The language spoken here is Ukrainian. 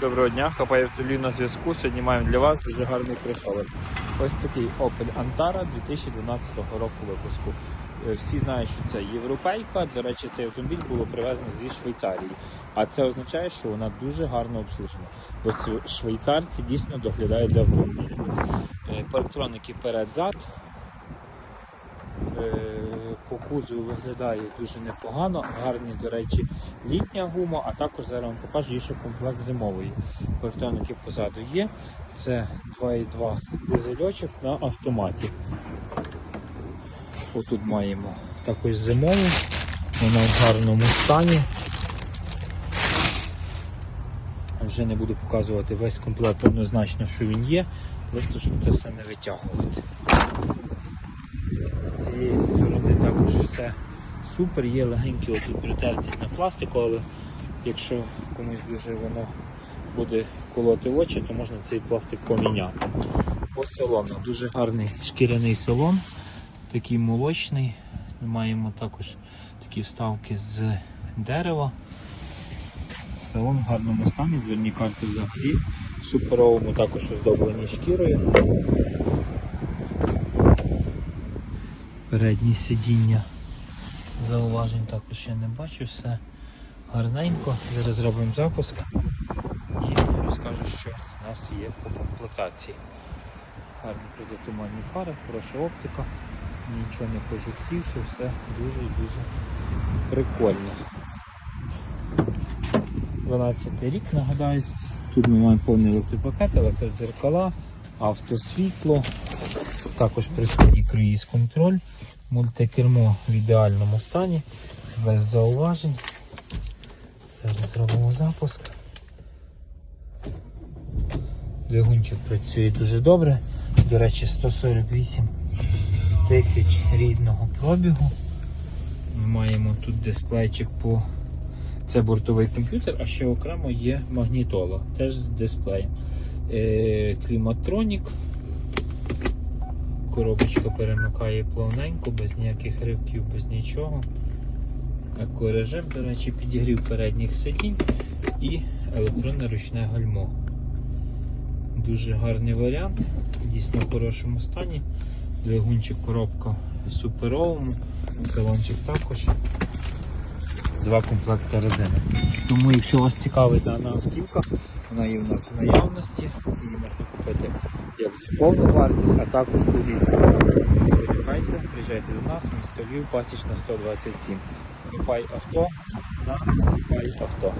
Доброго дня, Хапаєв Толі на зв'язку. Сьогодні маємо для вас дуже гарний кросовер. Ось такий Opel Antara 2012 року випуску. Е, Всі знають, що це європейка. До речі, цей автомобіль було привезено зі Швейцарії. А це означає, що вона дуже гарно обслужена. Бо швейцарці дійсно доглядають за автомобілем. Е, Парктроники перед-зад. По кузову виглядає дуже непогано, гарні, до речі, літня гума, а також зараз вам покажу є ще комплект зимової. Парктроники позаду є. Це 2,2 дизельочок на автоматі. Отут маємо також зимову, вона в гарному стані. Вже не буду показувати весь комплект однозначно, що він є, просто щоб це все не витягувати. З цієї сторони також все супер, є легенькі отут притертість на пластику, але якщо комусь дуже воно буде колоти очі, то можна цей пластик поміняти. По салону дуже гарний шкіряний салон, такий молочний. Ми маємо також такі вставки з дерева. Салон в гарному стані, дверні карти взагалі. Суперовому також оздоблені шкірою. Передні сидіння зауважень також я не бачу, все гарненько. Зараз зробимо запуск і розкажу, що в нас є по комплектації. Гарні протитуманні фари, хороша оптика, нічого не пожовтівши, все дуже і дуже прикольно. 12 рік, нагадаюсь. Тут ми маємо повний електропакет, електродзеркала, автосвітло, також присутній круїз контроль, мультикермо в ідеальному стані, без зауважень. Зараз зробимо запуск. Двигунчик працює дуже добре. До речі, 148 тисяч рідного пробігу. Ми маємо тут дисплейчик по це бортовий комп'ютер, а ще окремо є магнітола, теж з дисплеєм. Е, кліматронік. Коробочка перемикає плавненько, без ніяких ривків, без нічого. Екорежим, до речі, підігрів передніх сидінь і електронне ручне гальмо. Дуже гарний варіант, дійсно в хорошому стані. Двигунчик коробка в суперовому, салончик також два комплекти резини. Тому, якщо вас цікавить дана автівка, вона є в нас в наявності, її можна купити як за повну вартість, а також по лісі. Звертайте, приїжджайте до нас, місто Львів, пасічна 127. Купай авто на Купай авто.